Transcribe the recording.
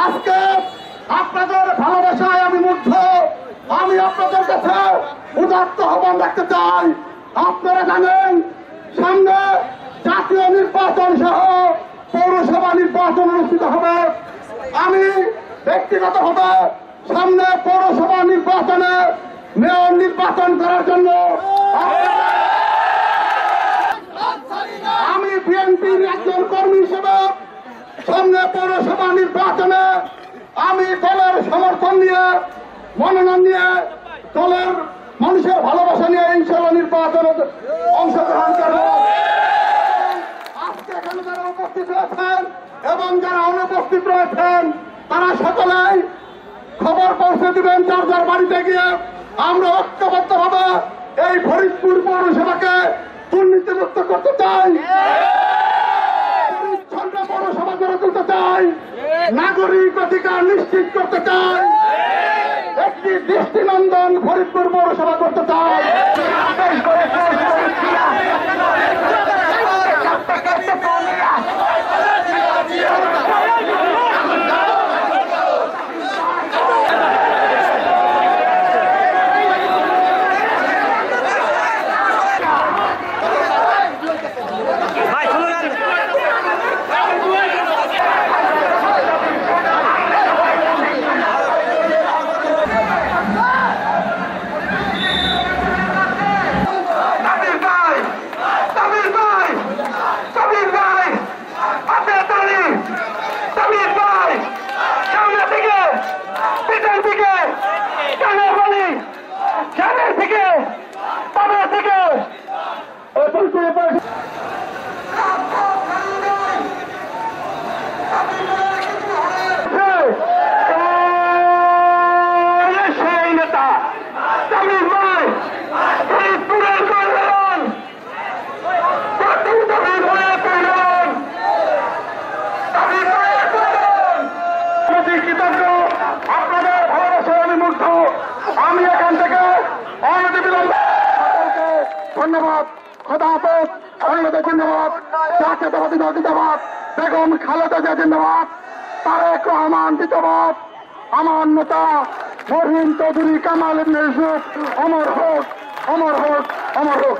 আজকে আপনাদের ভালোবাসায় আমি মুগ্ধ। আমি আপনাদের কাছে উদাত্ত আহ্বান রাখতে চাই। আপনারা জানেন, সামনে জাতীয় নির্বাচন সহ পৌরসভা নির্বাচন অনুষ্ঠিত হবে। আমি ব্যক্তিগতভাবে সামনে পৌরসভা নির্বাচনে মেয়র নির্বাচন করার জন্য সামনে পৌরসভা নির্বাচনে আমি দলের সমর্থন নিয়ে, মনোনয়ন নিয়ে, দলের মানুষের ভালোবাসা নিয়ে ইনশাল্লাহ নির্বাচনে অংশগ্রহণ করব। আজকে এখানে যারা উপস্থিত রয়েছেন এবং যারা অনুপস্থিত রয়েছেন, তারা সকলেই খবর পৌঁছে দিবেন যার যার বাড়িতে গিয়ে। আমরা ঐক্যবদ্ধ ভাবে এই ফরিদপুর পৌরসভাকে দুর্নীতিমুক্ত করতে চাই পরিচ্ছন্ন পৌরসভা চাই। নাগরিক অধিকার নিশ্চিত করতে চায় একটি দৃষ্টিনন্দন ফরিদপুর পৌরসভা করতে চাই। সামনের থেকে পাবের ধন্যবাদ। খোদা হাফেজ বাংলাদেশ জিন্দাবাদ জাতীয়তাবাদী দল জিন্দাবাদ। বেগম খালেদা জিয়া জিন্দাবাদ। তারেক রহমান জিন্দাবাদ। আমার নেতা মরহিম চৌধুরী কামাল ইবনে ইউসুফ, অমর হোক অমর হোক অমর হোক।